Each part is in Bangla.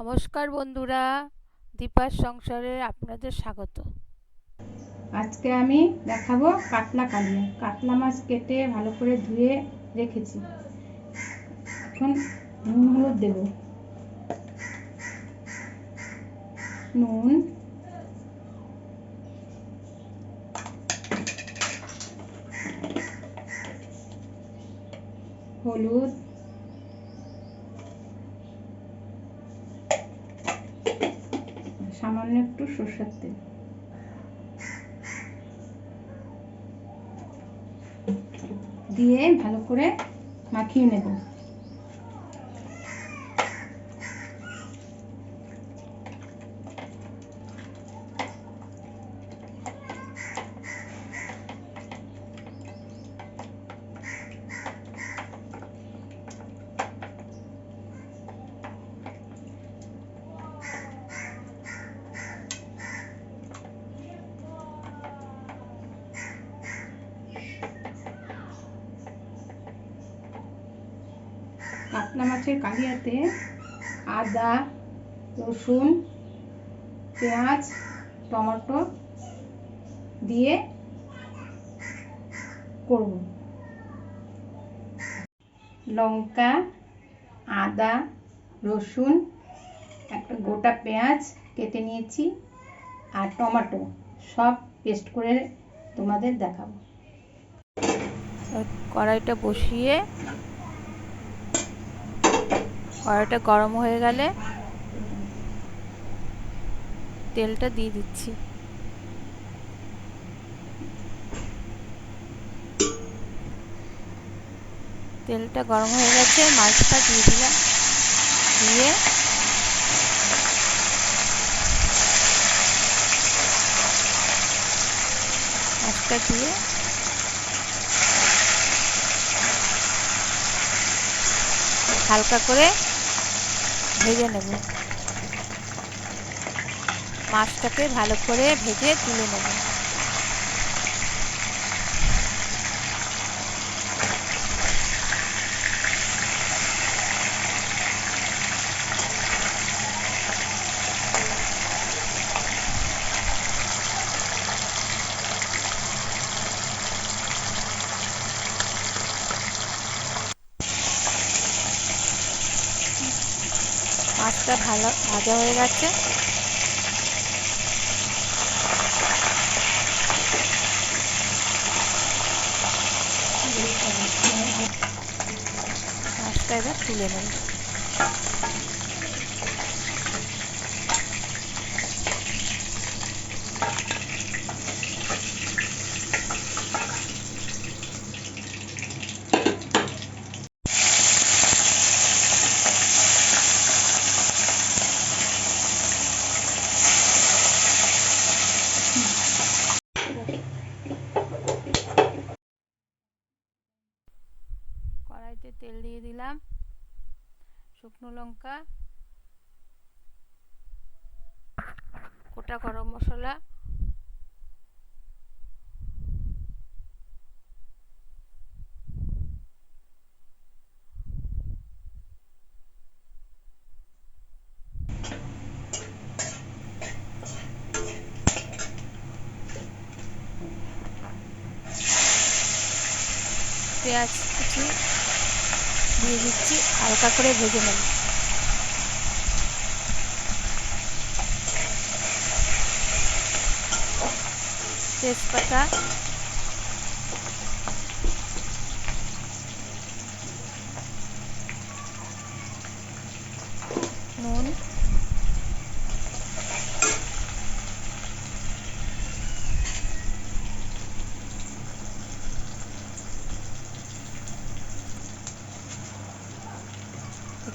নমস্কার বন্ধুরা, দীপার সংসারে আপনাদের স্বাগত। আজকে আমি দেখাবো কাতলা কালিয়া। কাতলা মাছ কেটে ভালো করে ধুয়ে রেখেছি। এখন নুন, হলুদ দেব। নুন। হলুদ। সামান্য একটু সর্ষের তেল। দিয়ে ভালো করে মাখিয়ে নেব। কাতলা মাছের কালিয়াতে আদা, রসুন, পেঁয়াজ, টমেটো দিয়ে করব। লঙ্কা, আদা, রসুন, একটা গোটা পেঁয়াজ কেটে নিয়েছি আর টমেটো সব পেস্ট করে তোমাদের দেখাবো। কড়াইটা বসিয়ে কড়াইটা গরম হয়ে গেলে তেলটা দিয়ে দিচ্ছি। তেলটা গরম হয়ে গেছে, মাছটা দিয়ে দিলাম। দিয়ে মাছটা দিয়ে হালকা করে ভেজে নেব। মাছটাকে ভালো করে ভেজে তুলে নেব মাছটা ভালো ভাজা হয়ে গেছে। আস্তে তুলে নেব কড়াইতে তেল দিয়ে দিলাম শুকনো লঙ্কা গোটা গরম মশলা পেঁয়াজ কুচি দিয়ে দিচ্ছি হালকা করে ভেজে নেব। তেজপাতা নুন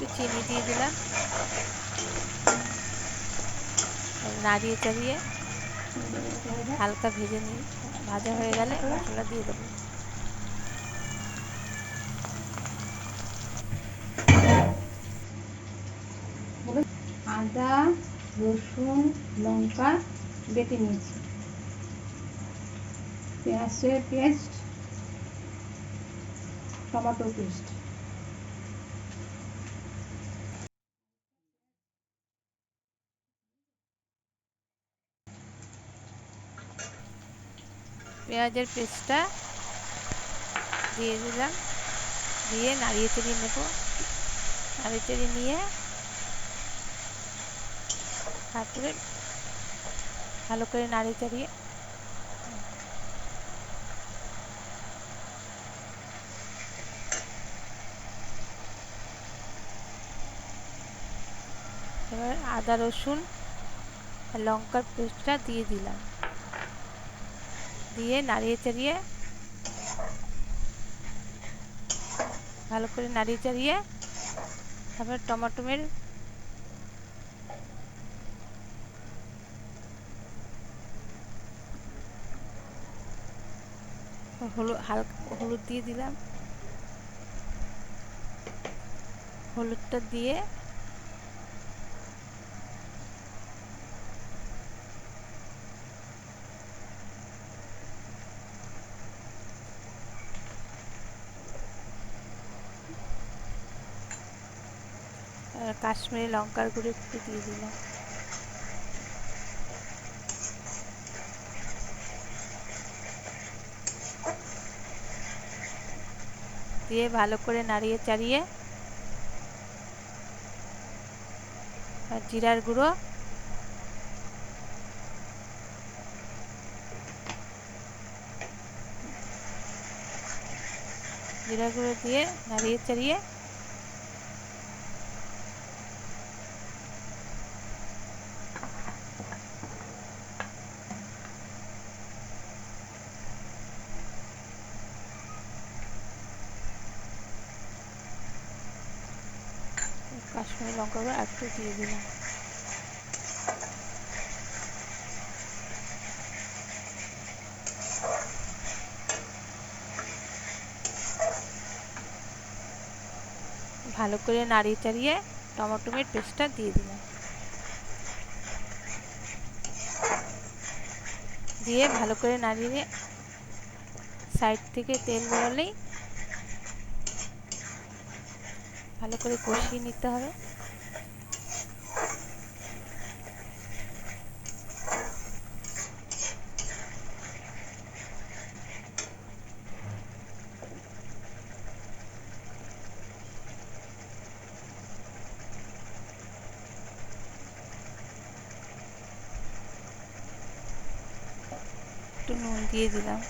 একটু চিনি দিয়ে দিলাম। নাড়িয়ে চাড়িয়ে হালকা ভেজে নিয়ে ভাজা হয়ে গেলে মশলা দিয়ে দেবো। আদা, রসুন, লঙ্কা বেটে নিয়েছি। পেঁয়াজের পেস্ট, টমেটো পেস্ট। পেঁয়াজের পেস্টটা দিয়ে দিলাম। দিয়ে নাড়িয়ে চাড়িয়ে নেব। নাড়িয়ে চাড়িয়ে নিয়ে তারপরে ভালো করে নাড়িয়ে চাড়িয়ে এবার আদা রসুন লঙ্কার পেস্টটা দিয়ে দিলাম। দিয়ে নাড়িয়ে চাড়িয়ে, ভালো করে নাড়িয়ে চাড়িয়ে তারপর টমাটোমের হলুদ হালকা হলুদ দিয়ে দিলাম। হলুদটা দিয়ে কাশ্মীরি লঙ্কার গুঁড়ো একটু দিয়ে দিলাম। দিয়ে ভালো করে নাড়িয়ে চাড়িয়ে আর জিরার গুঁড়ো জিরা গুঁড়ো দিয়ে নাড়িয়ে চাড়িয়ে কাশ্মীরি লঙ্কা গুঁড়ো একটু দিয়ে দিলাম। ভালো করে নাড়িয়ে চাড়িয়ে টমেটোমের পেস্টটা দিয়ে দিলাম। দিয়ে ভালো করে নাড়িয়ে সাইড থেকে তেল বেরোলেই ভালো করে কষিয়ে নিতে হবে। একটু নুন দিয়ে দিলাম।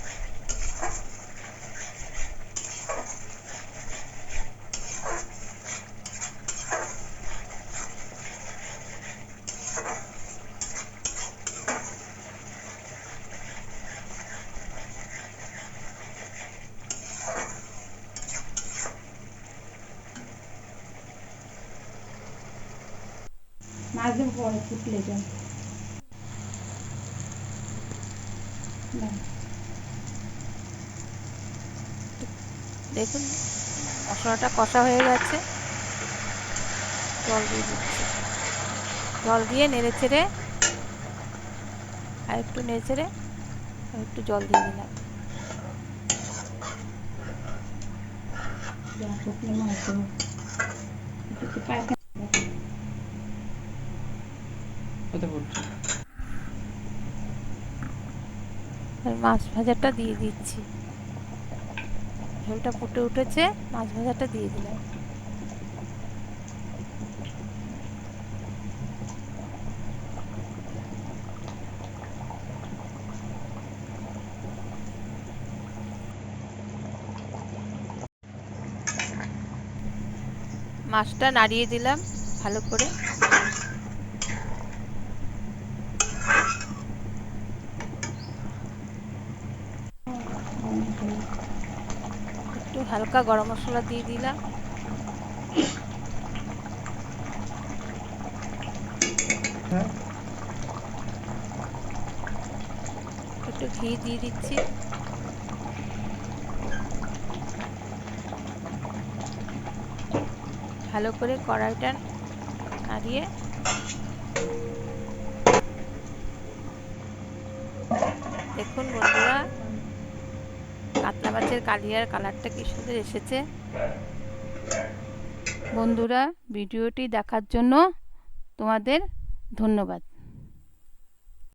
মাছ দেবো পরে ফুটলে জল দেখুন মশলাটা কষা হয়ে গেছে। জল দিয়ে দিচ্ছি। জল দিয়ে নেড়ে ছেড়ে আর একটু নেড়ে ছেড়ে আর একটু জল দিয়ে দিলাম। একটু পায়খানা কোথায় পড়ছে। আর মাছ ভাজাটা দিয়ে দিচ্ছি। ঝোলটা ফুটে উঠেছে, মাছ ভাজাটা দিয়ে দিলাম। মাছটা নাড়িয়ে দিলাম ভালো করে। হালকা গরম মশলা দিয়ে দিলাম। একটু ঘি দিয়ে দিচ্ছি। ভালো করে কড়াইটা নাড়িয়ে দেখুন বন্ধুরা মাছের কালিয়ার কালারটা কি সুন্দর এসেছে। বন্ধুরা ভিডিওটি দেখার জন্য তোমাদের ধন্যবাদ।